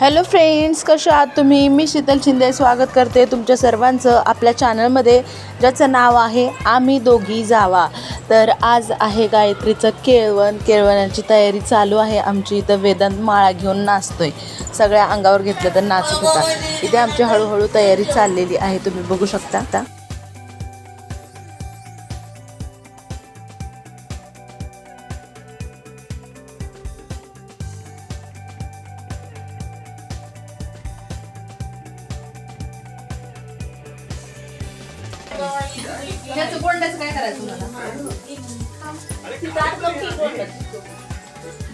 Hello friends कशा आहात तुम्ही? मी शीतल शिंदे स्वागत करते तुमच्या सर्वांचं आपल्या चॅनलमध्ये ज्याचं नाव आहे आम्ही दोघी जावा. तर आज आहे गायत्रीचं केळवण. केळवणाची तयारी चालू आहे आमची. इथं वेदांत माळा घेऊन नाचतोय. सगळ्या अंगावर घेतलं तर नाचत होता. इथे आमची हळूहळू तयारी चाललेली आहे. तुम्ही बघू शकता ह्याचं कोंड्याचं काय करायचं मला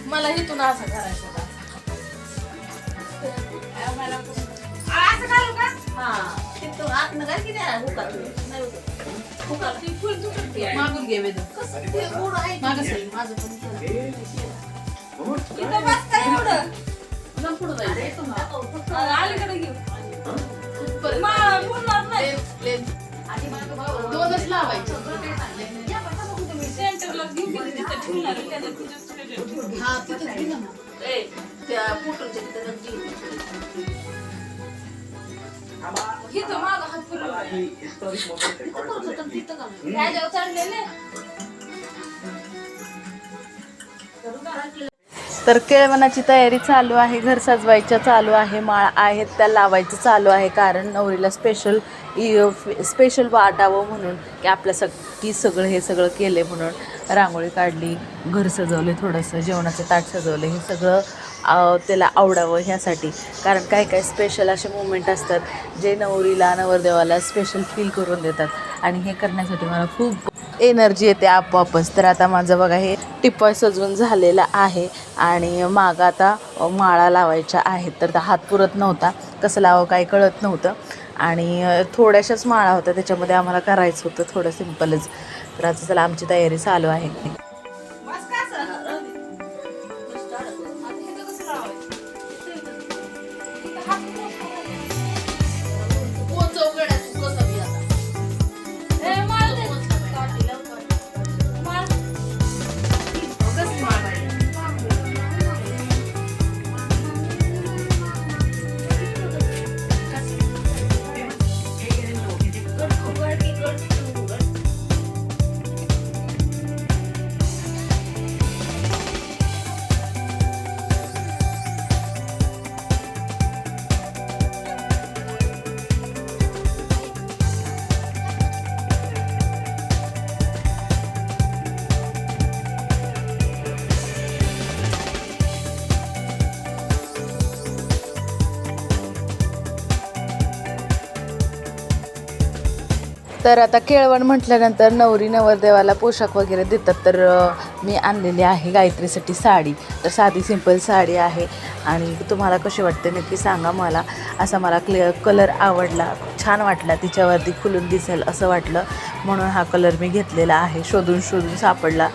मला इथून असं करायचं होतं. असं घालू का? मागून घे वेदू. मागं सर, माझं पण करा. जरा पुढं जायचं. परत. Lane- lane. दोनच लावायचे. हा ना. त्या पोटरच्या तिथं. इथं मागं हात फिरवला. तिथं का तर केळवणाची तयारी चालू आहे घर सजवायच्या चालू आहे माळ आहेत त्या लावायचं चालू आहे कारण नवरीला स्पेशल स्पेशल वाटावं म्हणून की आपल्या सगळी सगळं हे सगळं केले म्हणून रांगोळी काढली घर सजवले थोडंसं जेवणाचे ताट सजवले हे सगळं त्याला आवडावं ह्यासाठी. कारण काही काही स्पेशल असे मुवमेंट असतात जे नवरीला नवरदेवाला स्पेशल फील करून देतात. आणि हे करण्यासाठी मला खूप एनर्जी येते आपोआपच. तर आता माझं बघा हे टिपॉय सजवून झालेलं आहे आणि मागं आता माळा लावायच्या आहेत. तर हात पुरत नव्हता. कसं लावं काही कळत नव्हतं. आणि थोड्याशाच माळा होत्या. त्याच्यामध्ये आम्हाला करायचं होतं थोडं सिम्पलच. तर आता चला आमची तयारी चालू आहे. तर आता केळवण म्हटल्यानंतर नवरी नवरदेवाला पोशाख वगैरे देतात. तर मी आणलेली आहे गायत्रीसाठी साडी. तर साधी सिंपल साडी आहे. आणि तुम्हाला कशी वाटते नक्की सांगा मला. असा मला क्लिअर कलर आवडला. छान वाटला. तिच्यावरती खुलून दिसेल असं वाटलं. म्हणून हा कलर मी घेतलेला आहे. शोधून शोधून सापडला.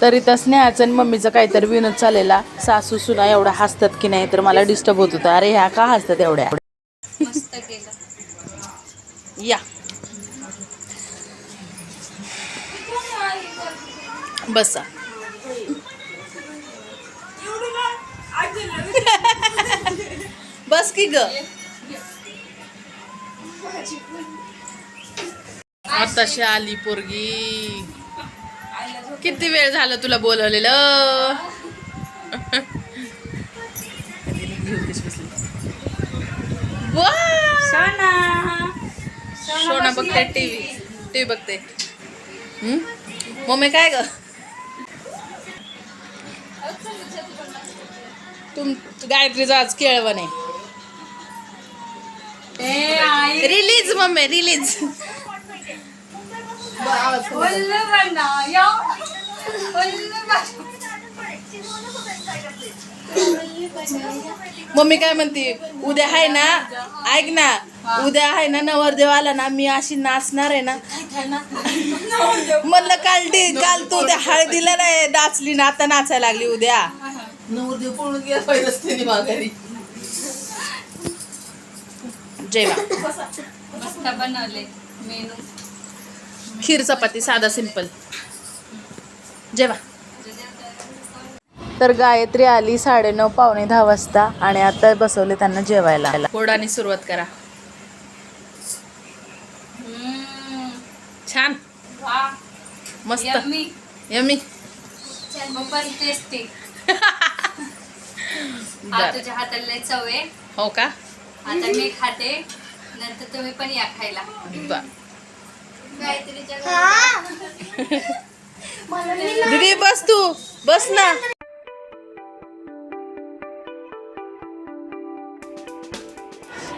तर इथं स्नेहाचं आणि मम्मीचं काहीतरी विनोद चाललेला. सासू सुना एवढा हसतात की नाही तर मला डिस्टर्ब होत होतं. अरे ह्या का हसतात एवढ्या? या. बसा. बस की ग. आताशी आली पोरगी. किती वेळ झालं तुला बोलवलेलं! सोना बघते टीव्ही. टीव्ही बघते? मम्मी काय ग? तुम गायत्रीचं आज केळवण. आहे रिलीज मम्मी रिलीज मम्मी काय म्हणते? उद्या आहे ना ऐक ना उद्या आहे ना नवरदेव आला ना मी अशी नाचणार आहे ना. म्हणलं काल डी काल तू उद्या हळदीला नाही नाचली ना आता नाचायला लागली उद्या. नवरदेव पळून गेला पहिलंच त्यांनी माघारी. जेवा. मस्त बनवले मेनू. खीर चपाती साधा सिंपल जेवा. तर गायत्री आली साडेनऊ पावणे दहा वाजता आणि आता बसवले त्यांना जेवायला. गोडाने सुरुवात करा. छान. मस्त. यम्मी. यमी तुझ्या हाताला लय चव आहे. हो का? आता मी खाते. नंतर तुम्ही पण या खायला. बर. गायत्रीच्या दीदी बस तू. बस ना.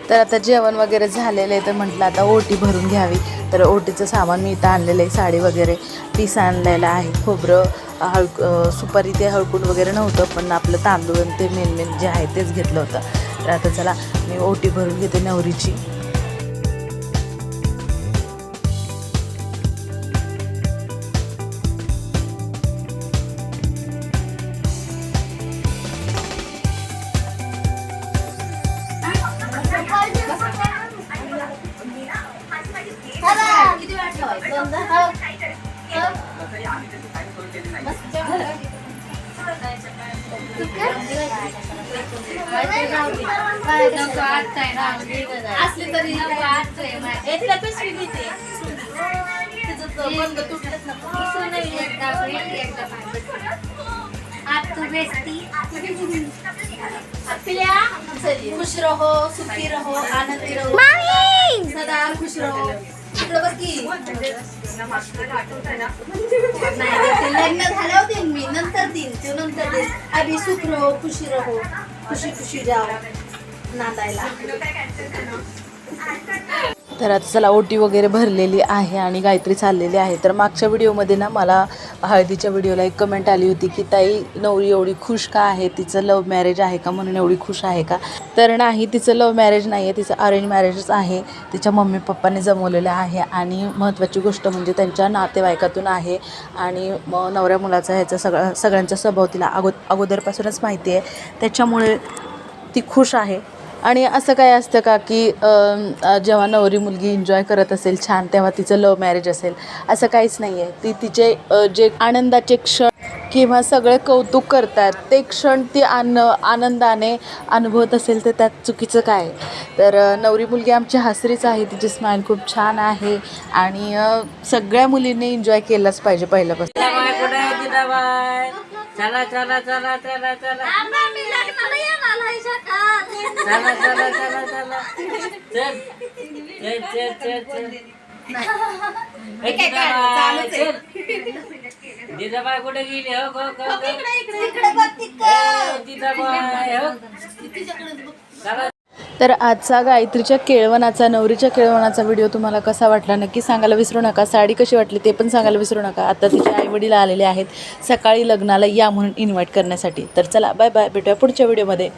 तर आता जेवण वगैरे झालेलं आहे तर म्हटलं आता ओटी भरून घ्यावी. तर ओटीचं सामान मी इथं आणलेलं आहे साडी वगैरे पीस आणलेलं आहे. खोबरं हळ सुपारी ते हळकून वगैरे नव्हतं पण आपलं तांदूळ आणि ते मेन मेन जे आहे तेच घेतलं होतं. तर आता चला मी ओटी भरून घेते नवरीची. असली तरी तू आपल्या खुश रहो सुखी रहो आनंदी रहो. सदा खुश रहो. इकडं बघ की. नाही लग्न झाल्यावर देईन मी नंतर देईन ते नंतर देईन. अभि सुख रहो खुशी रहो खुशी खुशी जाओ नांदायला. तर आता चला ओटी वगैरे भरलेली आहे आणि गायत्री चाललेली आहे. तर मागच्या व्हिडिओमध्ये ना मला हळदीच्या व्हिडिओला एक कमेंट आली होती की ताई नवरी एवढी खुश का आहे? तिचं लव्ह मॅरेज आहे का म्हणून एवढी खुश आहे का? तर नाही तिचं लव्ह मॅरेज नाही आहे तिचं अरेंज मॅरेजच आहे. तिच्या मम्मी पप्पाने जमवलेलं आहे आणि महत्त्वाची गोष्ट म्हणजे त्यांच्या नातेवाईकातून आहे आणि म नवऱ्या मुलाचा ह्याचा सगळा सगळ्यांचा स्वभाव तिला अगो अगोदरपासूनच माहिती आहे त्याच्यामुळे ती खुश आहे. आणि असं काय असतं का की जेव्हा नवरी मुलगी एन्जॉय करत असेल छान तेव्हा तिचं लव्ह मॅरेज असेल. असं काहीच नाही आहे ती तिचे जे आनंदाचे क्षण किंवा सगळे कौतुक करतात ते क्षण ती आन आनंदाने अनुभवत असेल तर त्यात चुकीचं काय? तर नवरी मुलगी आमची हसरीच आहे. तिची स्माईल खूप छान आहे. आणि सगळ्या मुलींनी एन्जॉय केलाच पाहिजे पहिल्यापासून. चला चला चला चला चला. चला चला चला चला. चल. चल चल चल चल. ए, जिजाबाई, चल. जिजाबाई कुठे गेली? हो. ए, जिजाबाई हो. चला. तर आजचा गायत्रीच्या केळवणाचा नवरीच्या केळवणाचा व्हिडिओ तुम्हाला कसा वाटला? नक्की सांगायला विसरू नका. साडी कशी वाटली ते पण सांगायला विसरू नका. आता तिचे आईवडील आलेले आहेत. सकाळी लग्नाला या म्हणून इन्व्हाइट करण्यासाठी. तर चला बाय बाय भेटूया पुढच्या व्हिडिओमध्ये